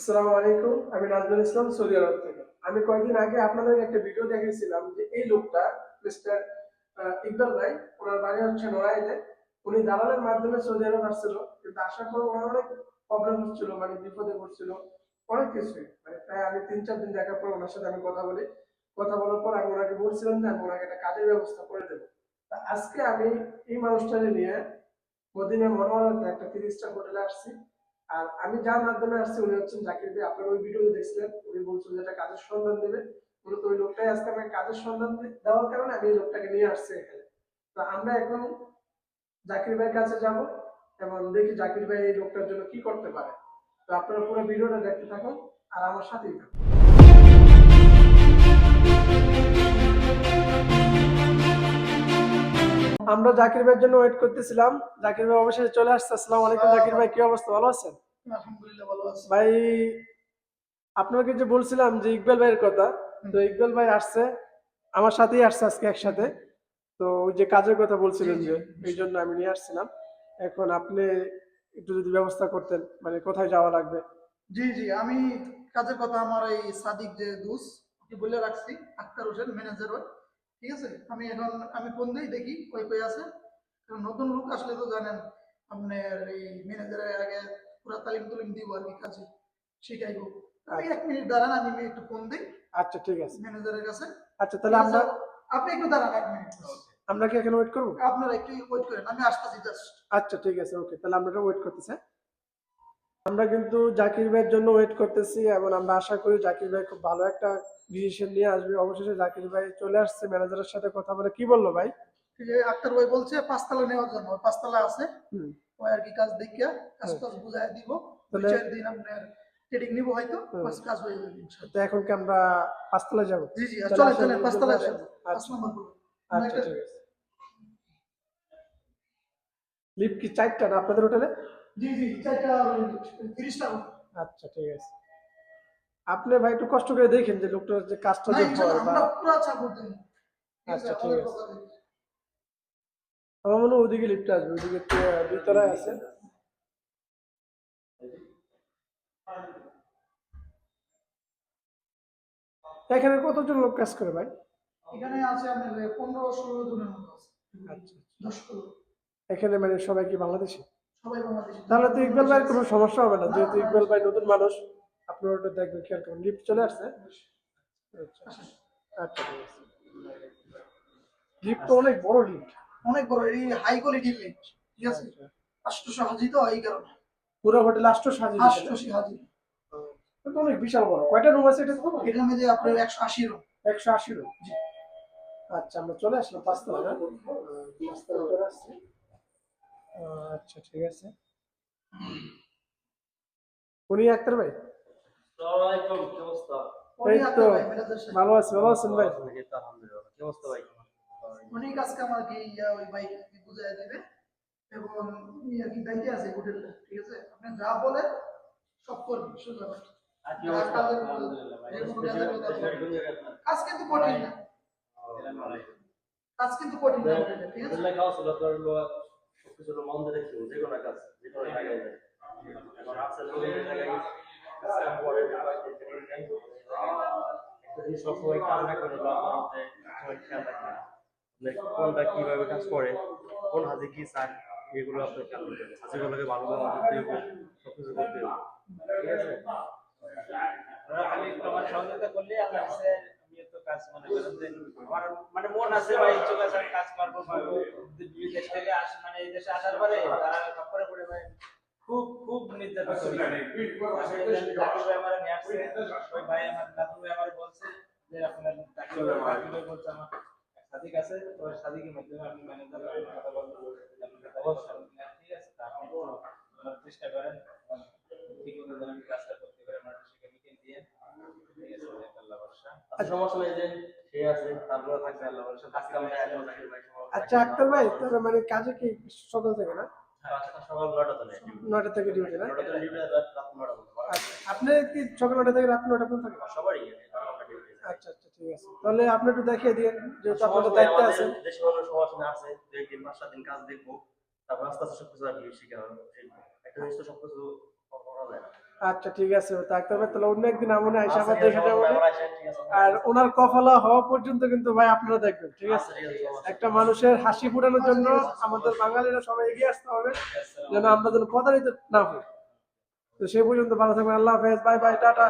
আসসালামু আলাইকুম, আমি নাজমুল ইসলাম, সৌদি আরব থেকে। আমি কয়েকদিন আগে আপনাদের একটা ভিডিও দেখেছিলাম যে এই লোকটা মিস্টার ইকবাল ভাই, ওনার বাড়ি হচ্ছে নড়াইলে। উনি দালালের মাধ্যমে সৌদি আরব আসছিল, কিন্তু আসার পর ওনার অনেক প্রবলেম হচ্ছিল মানে বিপদে পড়ছিল, অনেক কিছুই। মানে প্রায় আমি তিন চার দিন দেখার পর ওনার সাথে আমি কথা বলি। কথা বলার পর আমি ওনাকে বলছিলাম যে আমি ওনাকে একটা কাজের ব্যবস্থা করে দেবো। আজকে আমি এই মানুষটাকে নিয়ে মদিনা মনোয়ারাতে একটা স্টার হোটেলে আসছি। আর আমি যার মাধ্যমে আসছি, উনি হচ্ছেন জাকির ভাই। আপনারা ওই ভিডিও দেখছিলেন, উনি বলছেন যে একটা কাজের সন্ধান দেবে। মূলত ওই লোকটাই আজকে আমাকে কাজের সন্ধান দেওয়ার কারণে আমি এই লোকটাকে নিয়ে আসছি এখানে। তো আমরা এখন জাকির ভাইয়ের কাছে যাব এবং দেখি জাকির ভাই এই লোকটার জন্য কি করতে পারে। তো আপনারা পুরো ভিডিওটা দেখতে থাকুন আর আমার সাথেই থাকুন। আমরা জাকির ভাইয়ের জন্য ওয়েট করতেছিলাম। জাকির ভাই অবশেষে চলে আসছে। আসসালামু আলাইকুম, জাকির ভাই, কি অবস্থা? ভালো আছেন? আলহামদুলিল্লাহ ভালো আছি। ভাই আপনাকে যে বলছিলাম যে ইকবাল ভাইয়ের কথা তো ইকবাল ভাই আসছে আমার সাথেই আসছে আজকে একসাথে। তো ওই যে কাজের কথা বলছিলেন। যে এই জন্য আমি নিয়ে আসছিলাম। এখন আপনি একটু যদি ব্যবস্থা করতেন মানে কোথায় যাওয়া লাগবে? জি জি আমি কাজের কথা আমার এই সাদিক যে দুস ওকে বলে রাখছি আক্তার হোসেন ম্যানেজার ওর। ঠিক আছে? আমি এখন আমি ফোন দিই দেখি কই কই আছে। কারণ নতুন লোক আসলে তো জানেন আপনার এই ম্যানেজারের আগে পুরো দিব আর কি কাজে? শিখাইবো। আমি এক মিনিট দাঁড়ান আমি একটু ফোন দিই। আচ্ছা ঠিক আছে। ম্যানেজারের কাছে। আচ্ছা তাহলে আমরা আপনি একটু দাঁড়ান এক মিনিট। আমরা কি এখানে ওয়েট করব? আপনারা একটু ওয়েট করেন আমি আসতেছি জাস্ট আচ্ছা ঠিক আছে ওকে তাহলে আমরা ওয়েট করতেছি হ্যাঁ? আমরা কিন্তু জাকির ভাইয়ের জন্য ওয়েট করতেছি এবং আমরা আশা করি জাকির ভাই খুব ভালো একটা ডিসিশন নিয়ে আসবে। অবশেষে জাকির ভাই চলে আসছে ম্যানেজারের সাথে কথা বলে। কি বলল ভাই? আক্তার ভাই বলছে পাঁচতলা নেওয়ার জন্য পাঁচতলা আছে। হুম। ওই আর কি কাজ দেখিয়া কাজ টাজ বুঝাই দিব। দুই চার দিন আপনার ট্রেডিং নিব হয়তো বাস কাজ হয়ে যাবে তো এখন কি আমরা পাঁচতলা যাব? জি জি আসেন, চলেন পাঁচতলা পাঁচ আচ্ছা। নম্বর আচ্ছা ঠিক আছে। লিফট কি চারটা না আপনাদের হোটেলে? জি জি চারটা তিরিশটা আচ্ছা ঠিক আছে। আপনি ভাই একটু কষ্ট করে দেখেন যে লোকটার যে কাজটা যে হয় বা আচ্ছা, ঠিক আছে। আমার মনে হয় ওইদিকে লিফট আসবে ওইদিকে তলায় আছে। এখানে কতজন লোক কাজ করে ভাই? এখানে আছে আপনার পনেরো ষোলো জনের মতো আছে। আচ্ছা দশ ষোলো। এখানে মানে সবাই কি বাংলাদেশি? সবাই বাংলাদেশি। তাহলে তো ইকবাল ভাইয়ের কোনো সমস্যা হবে না যেহেতু ইকবাল ভাই নতুন মানুষ আপনার ওটা দেখবেন খেয়াল করুন লিফট চলে আসছে। আচ্ছা আচ্ছা। লিফট তো অনেক বড় লিফট অনেক বড় এই হাই কোয়ালিটির লিফট ঠিক আছে? আষ্টশো হাজি তো এই কারণে। পুরো হোটেল আষ্ট সাজিয়ে আষ্টশো হাজি। তো অনেক বিশাল বড়। কয়টা রুম আছে এটা তো এটার মধ্যে আপনার একশো আশি রুম একশো আশি রুম আচ্ছা আমরা চলে আসলাম পাঁচতলা না পাঁচতলা চলে আসছি। আচ্ছা ঠিক আছে। উনি আক্তার ভাই। ভালো আছি ভালো আছেন ভাই? আলহামদুলিল্লাহ। কি অবস্থা ভাই? উনি আজকে আমাকে ইয়া ওই বাইক বুঝাই দেবে এবং উনি আর কি দায়িত্বে আছে হোটেলটা ঠিক আছে? আপনি যা বলেন সব করবেন আপনার? কাজ কিন্তু কঠিন না। কাজ কিন্তু কঠিন না ঠিক আছে? হোটেলে খাওয়া আপনার সবকিছু মন দিয়ে দেখতে যে কোনো কাজ যে কোনো জায়গায় যায় এখন আছে জায়গায় কাজ করে সবসময় কাজ না করে হলো আপনার খেয়াল রাখতে হবে। কোনটা কীভাবে কাজ করে কোন হাতে কি চায় এগুলো খেয়াল করতে হবে। ভালো ভালো করতে হবে সবকিছু করতে হবে ঠিক আছে? আমার সহযোগিতা করলে আল্লাহ কাছে আমি তো কাজ মনে করেন যে আমার মানে মন আছে বা ইচ্ছুক আছে কাজ করব পারব বিদেশ থেকে আস মানে এই দেশে আসার পরে তারা খপ্পরে পড়ে ভাই খুব খুব নির্যাতন করি। আমি ভাই আমার নিয়ে আসছে ওই ভাই আমার দাদু ভাই আমার বলছে যে আপনার ভাই বলছে আমার। সাদিক আছে তো সাদিকের মাধ্যমে আপনি ম্যানেজার কথা আপনার কথা বলছেন ঠিক আছে তা আপনি চেষ্টা করেন ঠিক মতো যেন আমি কাজটা করতে পারি আমার সেখানে মিটিং দিয়ে। ঠিক আছে আল্লাহ ভরসা। আচ্ছা সমস্যা নেই যে সে আছে তারপরে থাকবে আল্লাহ ভরসা। আজকে আমরা একদম জাকির ভাই আচ্ছা আক্তার ভাই তাহলে মানে কাজে কি সকাল থেকে না? আচ্ছা সকাল নটা নয়টা থেকে ডিউটি না? নটা নটা আচ্ছা আপনি কি সকাল নয়টা থেকে রাত নটা পর্যন্ত থাকেন? সবারই। নটা ডিউটি আচ্ছা আচ্ছা ঠিক আছে। তাহলে আপনি একটু দেখিয়ে দিন যেহেতু আপনাদের দায়িত্বে আছেন দেশে মানুষ সমস্যা আছে দুই পাঁচ সাত দিন কাজ দেখব তারপর আস্তে আস্তে সবকিছু আর হবে শিখব। একটা জিনিস তো সবকিছু আচ্ছা ঠিক আছে ডাক্তার ভাই তাহলে অন্য একদিন আমনে আইসা আচ্ছা, আবার দেখে যাব আছে। আর ওনার কফলা হওয়া পর্যন্ত কিন্তু ভাই আপনারা দেখবেন ঠিক আছে? আচ্ছা, আছে। একটা মানুষের হাসি ফুটানোর জন্য আমাদের বাঙালিরা সবাই এগিয়ে আসতে হবে যেন আমরা যেন প্রতারিত না হই। তো সেই পর্যন্ত ভালো থাকবেন আল্লাহ হাফেজ বাই বাই টাটা।